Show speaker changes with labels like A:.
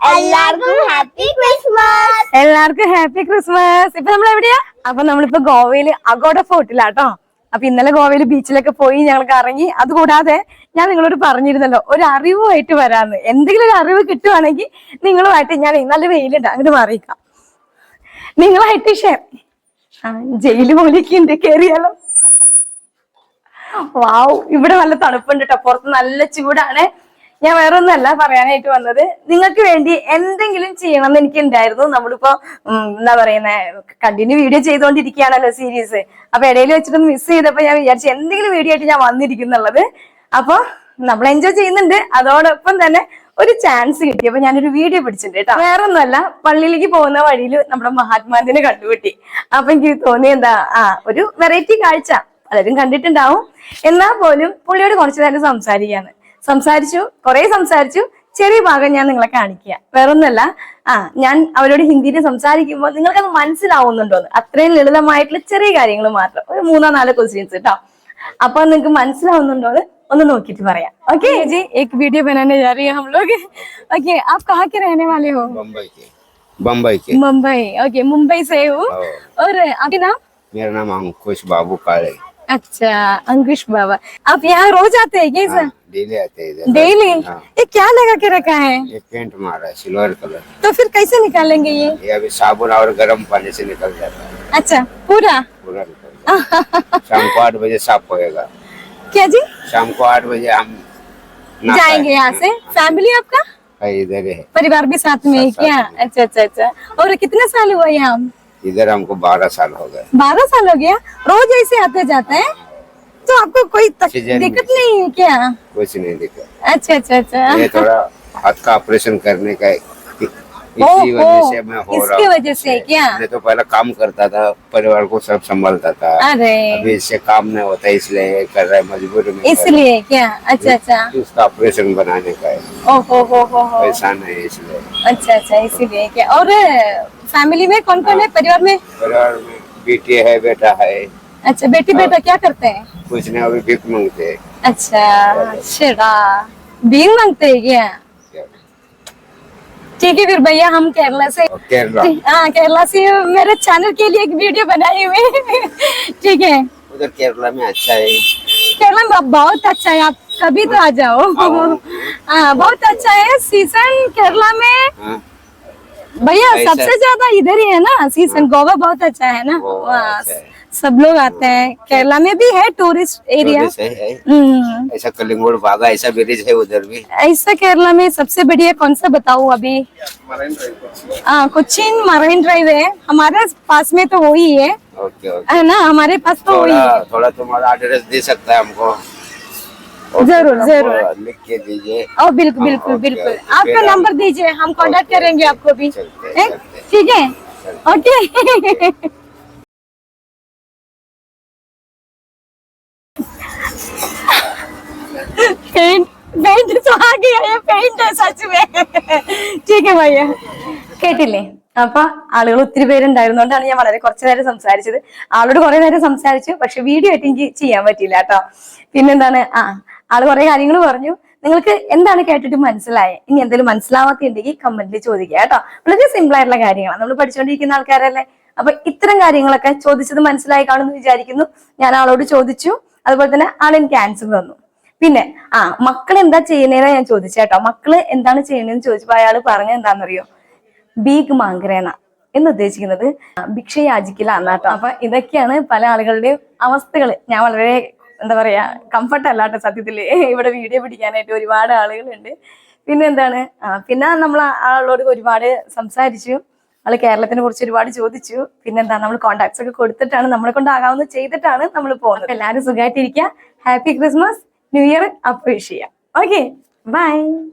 A: എല്ലാവർക്കും happy Christmas
B: എല്ലാവർക്കും happy Christmas ഇപ്പൊ നമ്മൾ എവിടെയാ? അപ്പൊ നമ്മളിപ്പോ ഗോവയിൽ അഗോഡ ഫോർട്ടിലാട്ടോ അപ്പൊ ഇന്നലെ ഗോവയിൽ ബീച്ചിലൊക്കെ പോയി ഞങ്ങൾ ഇറങ്ങി. അതുകൂടാതെ ഞാൻ നിങ്ങളോട് പറഞ്ഞിരുന്നല്ലോ ഒരു അറിവുമായിട്ട് വരാന്ന്. എന്തെങ്കിലും ഒരു അറിവ് കിട്ടുവാണെങ്കിൽ നിങ്ങളുമായിട്ട് ഞാൻ നല്ല വെയിലുണ്ട് അങ്ങോട്ട് മാറിയിക്കാം. നിങ്ങളായിട്ട് ഷേ ജയിൽ പോലെയൊക്കെ ഉണ്ട് കേറിയാലോ? വാവ് ഇവിടെ നല്ല തണുപ്പുണ്ട് കേട്ടോ പുറത്ത് നല്ല ചൂടാണ്. ഞാൻ വേറെ ഒന്നല്ല പറയാനായിട്ട് വന്നത്. നിങ്ങൾക്ക് വേണ്ടി എന്തെങ്കിലും ചെയ്യണം എന്ന് എനിക്ക് ഉണ്ടായിരുന്നു നമ്മളിപ്പോ എന്താ പറയുന്ന കണ്ടിന്യൂ വീഡിയോ ചെയ്തുകൊണ്ടിരിക്കുകയാണല്ലോ സീരീസ് അപ്പൊ ഇടയിൽ വെച്ചിട്ടൊന്ന് മിസ് ചെയ്തപ്പോ ഞാൻ വിചാരിച്ചു എന്തെങ്കിലും വീഡിയോ ആയിട്ട് ഞാൻ വന്നിരിക്കുന്നുള്ളത്. അപ്പൊ നമ്മൾ എൻജോയ് ചെയ്യുന്നുണ്ട്. അതോടൊപ്പം തന്നെ ഒരു ചാൻസ് കിട്ടി. കിട്ടിയപ്പോ ഞാനൊരു വീഡിയോ പിടിച്ചിട്ടുണ്ട് കേട്ടോ. വേറെ ഒന്നുമല്ല പള്ളിയിലേക്ക് പോകുന്ന വഴിയിൽ നമ്മുടെ മഹാത്മാന്തിനെ കണ്ടുപിട്ടി അപ്പൊ എനിക്ക് തോന്നി എന്താ ആ ഒരു വെറൈറ്റി കാഴ്ച. പലരും കണ്ടിട്ടുണ്ടാവും. എന്നാൽ പോലും പുള്ളിയോട് കുറച്ചു നേരം സംസാരിക്കാന്ന് സംസാരിച്ചു കുറെ സംസാരിച്ചു ചെറിയ ഭാഗം ഞാൻ നിങ്ങളെ കാണിക്കുക വേറൊന്നല്ല ആ ഞാൻ അവരോട് ഹിന്ദിയിൽ സംസാരിക്കുമ്പോൾ നിങ്ങൾക്കത് മനസ്സിലാവുന്നുണ്ടോന്ന് അത്രയും ലളിതമായിട്ടുള്ള ചെറിയ കാര്യങ്ങൾ മാത്രം ഒരു മൂന്നോ നാലോ ക്വസ്റ്റ്യൻസ് കേട്ടോ അപ്പൊ നിങ്ങൾക്ക് മനസ്സിലാവുന്നുണ്ടോന്ന് ഒന്ന് നോക്കിയിട്ട് പറയാം ഓക്കെ जी एक वीडियो बनाने जा रही है हम लोग ओके आप कहाँ के रहने वाले हो
C: बम्बई के बम्बई के
B: मुंबई ओके मुंबई से हूँ
C: और
B: और आपके नाम
C: मेरा नाम अंकुश बाबू काले
B: अच्छा अंकुश बाबा। आप यहाँ रोज आते हैं क्या सर?
C: डेली आते हैं
B: डेली
C: हाँ।
B: ये क्या लगा के रखा है?
C: ये पेंट मारा है सिल्वर कलर
B: तो फिर कैसे निकालेंगे ये?
C: ये अभी साबुन और गर्म पानी से निकल जाता है।
B: अच्छा पूरा?
C: पूरा निकल शाम को आठ बजे साफ़ होएगा।
B: क्या जी?
C: शाम को आठ बजे हम
B: जाएँगे यहाँ से? फैमिली आपका?
C: इधर है
B: परिवार भी साथ में है क्या? अच्छा अच्छा अच्छा। और कितने साल हुआ यहाँ?
C: इधर हमको बारह साल हो गए।
B: बारह साल हो गया? रोज ऐसे आते जाते हैं? तो आपको कोई तक, दिक्कत नहीं है क्या?
C: कुछ नहीं दिक्कत।
B: अच्छा अच्छा अच्छा।
C: ये थोड़ा हाथ का ऑपरेशन करने का। इसी वजह से मैं हो रहा हूँ
B: वजह से क्या?
C: मैं तो पहले काम करता था परिवार को सब संभालता था।
B: अरे।
C: अभी इससे काम नहीं होता इसलिए कर रहा है मजबूरी में
B: इसलिए क्या? अच्छा अच्छा।
C: उसका ऑपरेशन बनाने का है।
B: ओ हो हो हो हो।
C: पैसा नहीं है इसलिए।
B: अच्छा अच्छा इसीलिए क्या? और फैमिली में कौन कौन है? परिवार में?
C: परिवार में बेटी है बेटा है।
B: अच्छा बेटी बेटा क्या करते हैं?
C: कुछ नहीं अभी भीख मांगते हैं।
B: अच्छा छेड़ा बीन मांगते हैं क्या? ठीक है फिर भैया हम केरला से
C: केरला।
B: हाँ केरला से मेरे चैनल के लिए एक वीडियो बनाई हुई ठीक है।
C: उधर केरला में अच्छा है।
B: केरला में बहुत अच्छा है आप कभी तो आ जाओ। हाँ बहुत अच्छा है। सीज़न केरला में
C: हाँ,
B: भैया सबसे ज़्यादा इधर ही है ना? सीज़न गोवा बहुत अच्छा है ना?
C: है।
B: सब लोग आते हैं। केरला में भी है टूरिस्ट एरिया
C: है, है।
B: हम्म।
C: ऐसा कलिंगुड़ बागा ऐसा ब्रिज है उधर भी।
B: ऐसा केरला में सबसे बढ़िया कौन सा बताऊँ अभी? हाँ कोचिन मरीन ड्राइव है। हमारे पास में तो वही है।
C: Okay okay.
B: है ना? हमारे पास तो वही
C: थोड़ा
B: है।
C: थोड़ा तुम्हारा एड्रेस दे सकता है हमको।
B: ज़रूर, ज़रूर।
C: लिख के दीजिए।
B: ओ बिल्कुल
C: हाँ,
B: बिल्कुल। बिल्कुल आपका नंबर दीजिए हम कांटेक्ट
C: ओके,
B: करेंगे आपको भी। ठीक है? ओके। पेंट पेंट तो आ गया ये पेंट है सच में ठीक है भैया കേട്ടില്ലേ അപ്പൊ ആളുകൾ ഒത്തിരി പേരുണ്ടായിരുന്നോണ്ടാണ് ഞാൻ വളരെ കുറച്ചു നേരം സംസാരിച്ചത് ആളോട് കുറെ നേരം സംസാരിച്ചു പക്ഷെ വീഡിയോ ആയിട്ട് എനിക്ക് ചെയ്യാൻ പറ്റിയില്ല കേട്ടോ പിന്നെന്താണ് ആ ആള് കുറെ കാര്യങ്ങൾ പറഞ്ഞു നിങ്ങൾക്ക് എന്താണ് കേട്ടിട്ട് മനസ്സിലായത് ഇനി എന്തെങ്കിലും മനസ്സിലാവാത്തുണ്ടെങ്കിൽ കമന്റിൽ ചോദിക്കുക കേട്ടോ വളരെ സിമ്പിൾ ആയിട്ടുള്ള കാര്യങ്ങളാണ് നമ്മൾ പഠിച്ചുകൊണ്ടിരിക്കുന്ന ആൾക്കാരല്ലേ അപ്പൊ ഇത്തരം കാര്യങ്ങളൊക്കെ ചോദിച്ചത് മനസ്സിലായി കാണുമെന്ന് വിചാരിക്കുന്നു ഞാൻ ആളോട് ചോദിച്ചു അതുപോലെ തന്നെ ആൾ എനിക്ക് ആൻസർ തന്നു പിന്നെ ആ മക്കൾ എന്താ ചെയ്യുന്നതെന്ന് ഞാൻ ചോദിച്ചേട്ടോ മക്കൾ എന്താണ് ചെയ്യുന്നതെന്ന് ചോദിച്ചപ്പോ അയാൾ പറഞ്ഞ എന്താണെന്നറിയോ ബീഗ് മാങ്കരേന എന്ന് ഉദ്ദേശിക്കുന്നത് ഭിക്ഷ യാചിക്കില്ല എന്നാട്ടോ അപ്പൊ ഇതൊക്കെയാണ് പല ആളുകളുടെയും അവസ്ഥകൾ ഞാൻ വളരെ എന്താ പറയാ കംഫർട്ട് അല്ലാട്ടോ സത്യത്തിൽ ഇവിടെ വീഡിയോ പിടിക്കാനായിട്ട് ഒരുപാട് ആളുകളുണ്ട്. പിന്നെ എന്താണ്? ആ പിന്നെ നമ്മൾ ആളോട് ഒരുപാട് സംസാരിച്ചു. ആൾ കേരളത്തിനെ കുറിച്ച് ഒരുപാട് ചോദിച്ചു. പിന്നെന്താ നമ്മൾ കോണ്ടാക്ട്സ് ഒക്കെ കൊടുത്തിട്ടാണ് നമ്മളെ കൊണ്ടാകാവുന്ന ചെയ്തിട്ടാണ് നമ്മൾ പോകുന്നത്. എല്ലാവരും സുഖമായിട്ടിരിക്കുക happy Christmas new year appreciate ചെയ്യാം ഓക്കെ ബൈ